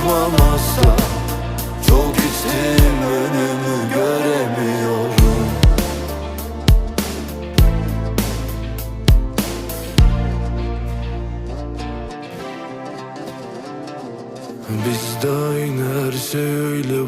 açmamazsa Çok içtim önümü göremiyorum. Bizde aynı her şey öyle